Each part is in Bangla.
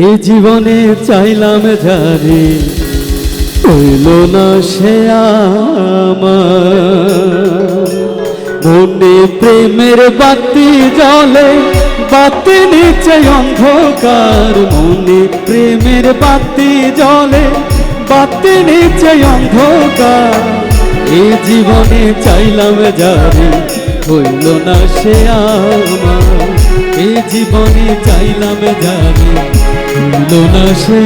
এ জীবনে চাইলাম যারে হইল না সে আমার। মনে প্রেমের বাতি জলে বাতি নিচে অন্ধকার। মনে প্রেমের বাতি জলে বাতি নিচে অন্ধকার। এ জীবনে চাইলাম যারে হইল না সে আমার। এ জীবনে চাইলাম যারে হইল না সে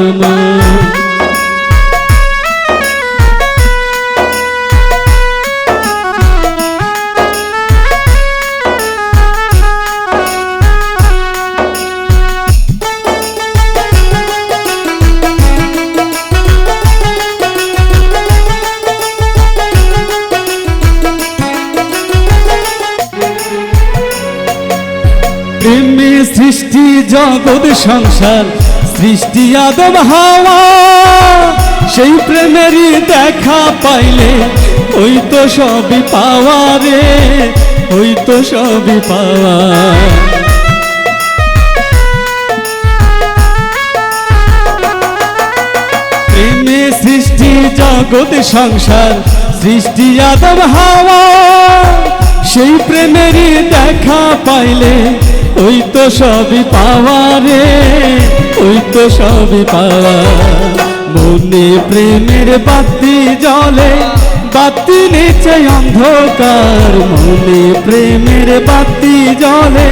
আমার প্রেমে সৃষ্টি, জগৎ, সংসার, সৃষ্টি, আদম, হাওয়া। সেই প্রেমেরই দেখা পাইলে ওই তো সবই পাওয়া রে, ওই তো সবই পাওয়া। প্রেমে সৃষ্টি, জগৎ, সংসার, সৃষ্টি, আদম, হাওয়া। সেই প্রেমেরই দেখা পাইলে ওই তো সবই পাওয়া রে, ওই তো সবই পাওয়া। মনে প্রেমের বাতি জলে বাতি নিচে অন্ধকার। মনে প্রেমের বাতি জলে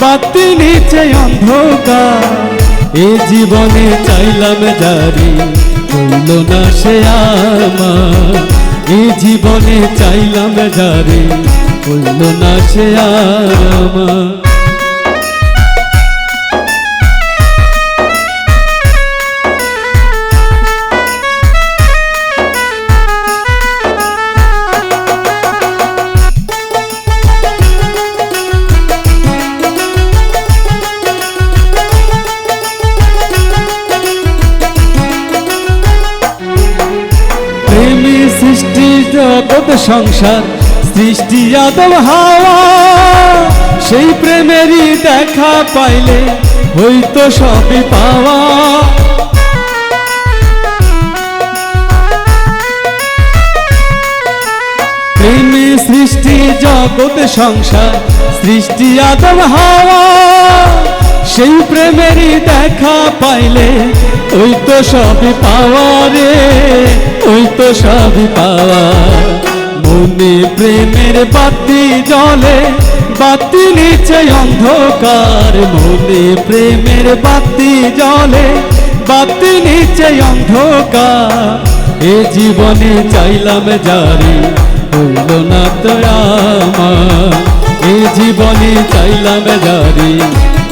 বাতি নিচে অন্ধকার। এ জীবনে চাইলাম জারি হইল না সে আমার। এ জীবনে চাইলাম জারি হইল না সে আমার। সৃষ্টি জগৎ সংসার সৃষ্টি আদম হাওয়া। সেই প্রেমেরই দেখা পাইলে হইতো সবই পাওয়া। প্রেমী সৃষ্টি জগৎ সংসার সৃষ্টি আদম হাওয়া। সেই প্রেমেরই দেখা পাইলে, ওই তো সবই পাওয়া রে, ওই তো সবই পাওয়া। মনে প্রেমের বাতি জলে বাতি নিচে অন্ধকার। মনে প্রেমের বাতি জলে বাতি নিচে অন্ধকার। এ জীবনে চাইলাম জারি, হইল না তো আমার। এ জীবনে চাইলাম জারি।